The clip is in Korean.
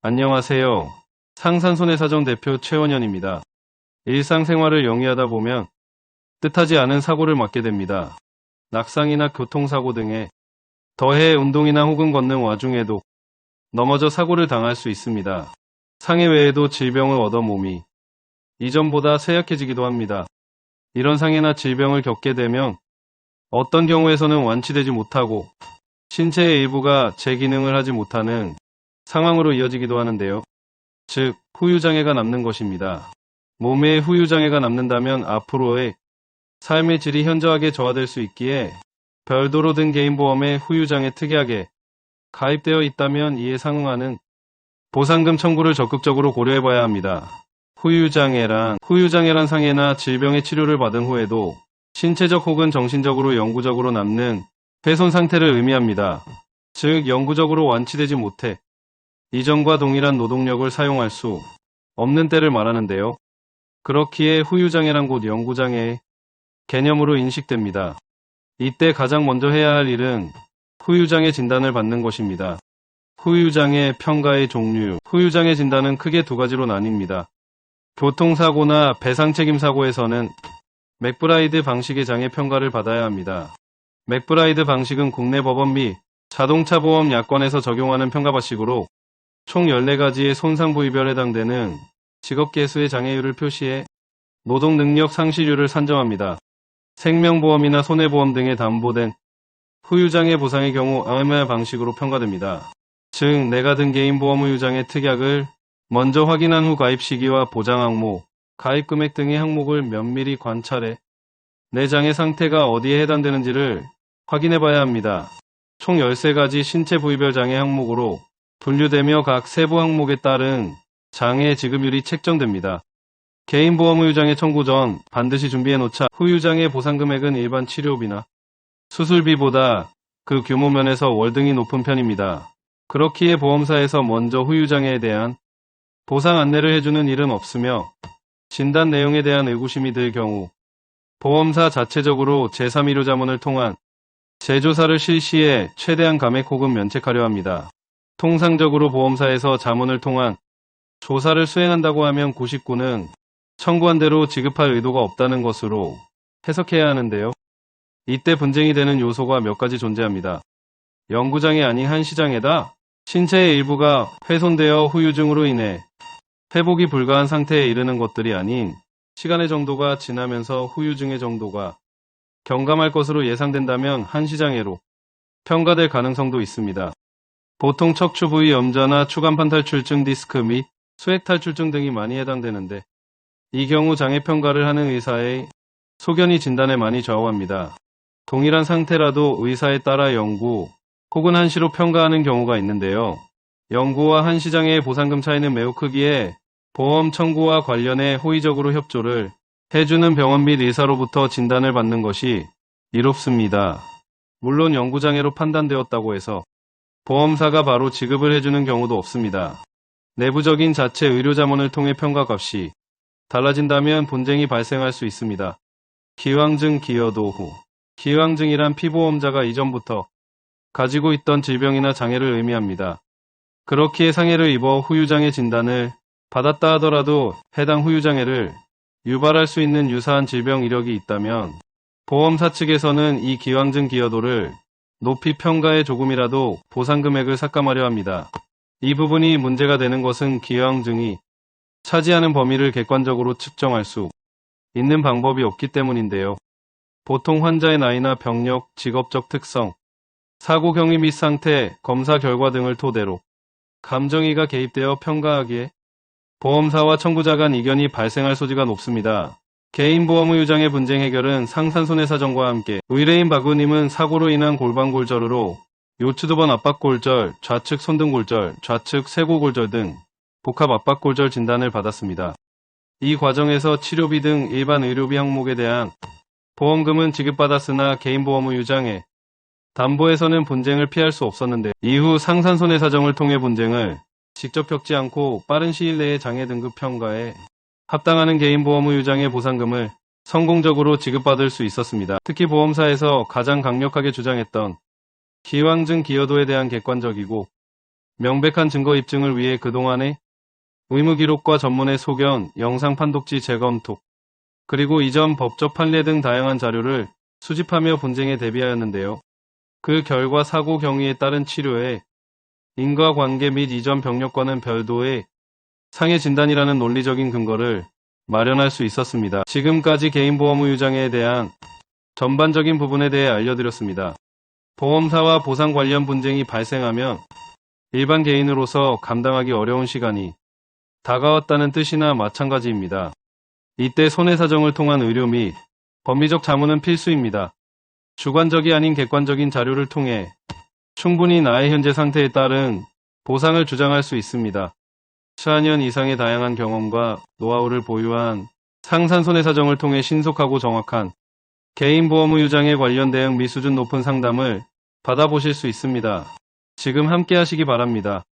안녕하세요. 상산손해사정 대표 최원현입니다. 일상생활을 영위하다 보면 뜻하지 않은 사고를 맞게 됩니다. 낙상이나 교통사고 등에 더해 운동이나 혹은 걷는 와중에도 넘어져 사고를 당할 수 있습니다. 상해 외에도 질병을 얻어 몸이 이전보다 쇠약해지기도 합니다. 이런 상해나 질병을 겪게 되면 어떤 경우에서는 완치되지 못하고 신체의 일부가 제 기능을 하지 못하는 상황으로 이어지기도 하는데요. 즉, 후유장애가 남는 것입니다. 몸에 후유장애가 남는다면 앞으로의 삶의 질이 현저하게 저하될 수 있기에 별도로 든 개인보험에 후유장애 특약에 가입되어 있다면 이에 상응하는 보상금 청구를 적극적으로 고려해봐야 합니다. 후유장애란 후유장애란 상해나 질병의 치료를 받은 후에도 신체적 혹은 정신적으로 영구적으로 남는 훼손 상태를 의미합니다. 즉 영구적으로 완치되지 못해 이전과 동일한 노동력을 사용할 수 없는 때를 말하는데요. 그렇기에 후유장애란 곧 영구장애의 개념으로 인식됩니다. 이때 가장 먼저 해야 할 일은 후유장애 진단을 받는 것입니다. 후유장애 평가의 종류 후유장애 진단은 크게 두 가지로 나뉩니다. 교통사고나 배상책임사고에서는 맥브라이드 방식의 장애 평가를 받아야 합니다. 맥브라이드 방식은 국내 법원 및 자동차 보험 약관에서 적용하는 평가 방식으로 총 14가지의 손상 부위별에 해당되는 직업 개수의 장애율을 표시해 노동 능력 상실률을 산정합니다. 생명보험이나 손해보험 등에 담보된 후유장애 보상의 경우 AMR 방식으로 평가됩니다. 즉, 내가 든 개인보험 후유장애 특약을 먼저 확인한 후 가입 시기와 보장 항목, 가입 금액 등의 항목을 면밀히 관찰해 내 장애 상태가 어디에 해당되는지를 확인해 봐야 합니다. 총 13가지 신체 부위별 장애 항목으로 분류되며 각 세부 항목에 따른 장애 지급률이 책정됩니다. 개인보험 후유장애 청구 전 반드시 준비해 놓자 후유장애 보상 금액은 일반 치료비나 수술비보다 그 규모 면에서 월등히 높은 편입니다. 그렇기에 보험사에서 먼저 후유장애에 대한 보상 안내를 해주는 일은 없으며 진단 내용에 대한 의구심이 들 경우 보험사 자체적으로 제3의료 자문을 통한 재조사를 실시해 최대한 감액 혹은 면책하려 합니다. 통상적으로 보험사에서 자문을 통한 조사를 수행한다고 하면 99는 청구한 대로 지급할 의도가 없다는 것으로 해석해야 하는데요. 이때 분쟁이 되는 요소가 몇 가지 존재합니다. 영구장애 아닌 한 시장애다. 신체의 일부가 훼손되어 후유증으로 인해 회복이 불가한 상태에 이르는 것들이 아닌 시간의 정도가 지나면서 후유증의 정도가 경감할 것으로 예상된다면 한 시장애로 평가될 가능성도 있습니다. 보통 척추 부위 염좌나 추간판 탈출증 디스크 및 수액 탈출증 등이 많이 해당되는데 이 경우 장애 평가를 하는 의사의 소견이 진단에 많이 좌우합니다. 동일한 상태라도 의사에 따라 영구 혹은 한시로 평가하는 경우가 있는데요. 영구와 한시 장애의 보상금 차이는 매우 크기에 보험 청구와 관련해 호의적으로 협조를 해주는 병원 및 의사로부터 진단을 받는 것이 이롭습니다. 물론 영구장애로 판단되었다고 해서 보험사가 바로 지급을 해주는 경우도 없습니다. 내부적인 자체 의료자문을 통해 평가값이 달라진다면 분쟁이 발생할 수 있습니다. 기왕증 기여도 후 기왕증이란 피보험자가 이전부터 가지고 있던 질병이나 장애를 의미합니다. 그렇기에 상해를 입어 후유장애 진단을 받았다 하더라도 해당 후유장애를 유발할 수 있는 유사한 질병 이력이 있다면 보험사 측에서는 이 기왕증 기여도를 높이 평가해 조금이라도 보상 금액을 삭감하려 합니다. 이 부분이 문제가 되는 것은 기왕증이 차지하는 범위를 객관적으로 측정할 수 있는 방법이 없기 때문인데요. 보통 환자의 나이나 병력, 직업적 특성, 사고 경위 및 상태, 검사 결과 등을 토대로 감정이가 개입되어 평가하기에 보험사와 청구자 간 이견이 발생할 소지가 높습니다. 개인보험 의유장애 분쟁 해결은 상산손해사정과 함께 의뢰인 박우님은 사고로 인한 골반골절으로 요추두번 압박골절, 좌측 손등골절, 좌측 쇄골골절 등 복합 압박골절 진단을 받았습니다. 이 과정에서 치료비 등 일반 의료비 항목에 대한 보험금은 지급받았으나 개인보험 의유장애 담보에서는 분쟁을 피할 수 없었는데 이후 상산손해사정을 통해 분쟁을 직접 겪지 않고 빠른 시일 내에 장애 등급 평가에 합당하는 개인보험 의 유장애 보상금을 성공적으로 지급받을 수 있었습니다. 특히 보험사에서 가장 강력하게 주장했던 기왕증 기여도에 대한 객관적이고 명백한 증거 입증을 위해 그동안의 의무 기록과 전문의 소견, 영상 판독지 재검토, 그리고 이전 법적 판례 등 다양한 자료를 수집하며 분쟁에 대비하였는데요. 그 결과 사고 경위에 따른 치료에 인과관계 및 이전 병력과는 별도의 상해 진단이라는 논리적인 근거를 마련할 수 있었습니다. 지금까지 개인보험 의유장애에 대한 전반적인 부분에 대해 알려드렸습니다. 보험사와 보상 관련 분쟁이 발생하면 일반 개인으로서 감당하기 어려운 시간이 다가왔다는 뜻이나 마찬가지입니다. 이때 손해사정을 통한 의료 및 법리적 자문은 필수입니다. 주관적이 아닌 객관적인 자료를 통해 충분히 나의 현재 상태에 따른 보상을 주장할 수 있습니다. 4년 이상의 다양한 경험과 노하우를 보유한 상산 손해사정을 통해 신속하고 정확한 개인보험 의유장애 관련 대응 미 수준 높은 상담을 받아보실 수 있습니다. 지금 함께 하시기 바랍니다.